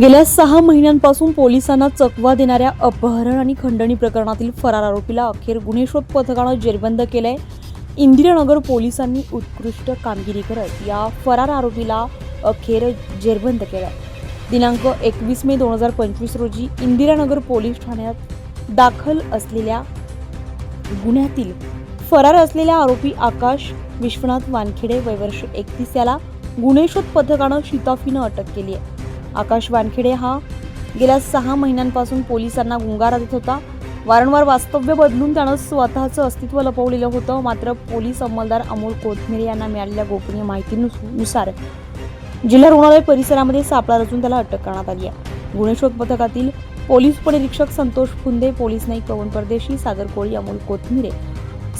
गेल्या सहा महिन्यांपासून पोलिसांना चकवा देणाऱ्या अपहरण आणि खंडणी प्रकरणातील फरार आरोपीला अखेर गुन्हे शोध पथकानं जेरबंद केलंय. इंदिरानगर पोलिसांनी उत्कृष्ट कामगिरी करत या फरार आरोपीला अखेर जेरबंद केलंय. दिनांक एकवीस मे दोन हजार पंचवीस रोजी इंदिरानगर पोलीस ठाण्यात दाखल असलेल्या गुन्ह्यातील फरार असलेल्या आरोपी आकाश विश्वनाथ वानखेडे वयवर्ष एकतीस याला गुन्हे शोध पथकानं शिताफीनं अटक केली आहे. आकाश वानखेडे हा. गेल्या सहा महिन्यांपासून पोलिसांना गुंगारा देत होता. वारंवार वास्तव्य बदलून त्यानं स्वतःचं अस्तित्व लपवलेलं होतं. मात्र पोलीस अंमलदार अमोल कोथमिरे यांना मिळालेल्या गोपनीय माहितीनुसार जिल्हा रुग्णालय परिसरामध्ये सापळा रचून त्याला अटक करण्यात आली आहे. गुन्हे शोध पथकातील पोलीस उपनिरीक्षक संतोष फुंदे पोलीस नाईक पवन परदेशी सागर कोळी अमोल कोथमिरे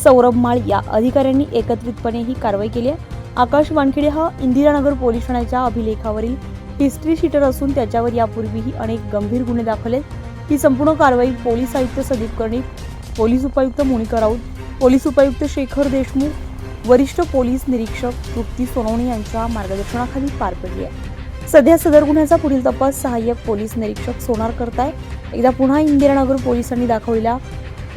सौरभ माळ या अधिकाऱ्यांनी एकत्रितपणे ही कारवाई केली आहे. आकाश वानखेडे हा इंदिरानगर पोलीस ठाण्याच्या अभिलेखावरील हिस्ट्री शीटर असून त्याच्यावर यापूर्वीही अनेक गंभीर गुन्हे दाखल आहेत. ही संपूर्ण कारवाई पोलीस आयुक्त सदीप कर्णिक पोलीस उपायुक्त मोनिका राऊत पोलीस उपायुक्त शेखर देशमुख वरिष्ठ पोलीस निरीक्षक तृप्ती सोनवणे यांच्या मार्गदर्शनाखाली पार पडली आहे. सध्या सदर गुन्ह्याचा पुढील तपास सहाय्यक पोलीस निरीक्षक सोनार करताय. एकदा पुन्हा इंदिरानगर पोलिसांनी दाखवलेल्या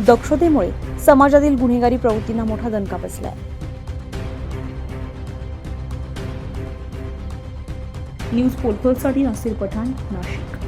दक्षतेमुळे समाजातील गुन्हेगारी प्रवृत्तींना मोठा दणका बसलाय. न्यूज पोर्टलसाठी नसीर पठाण नाशिक.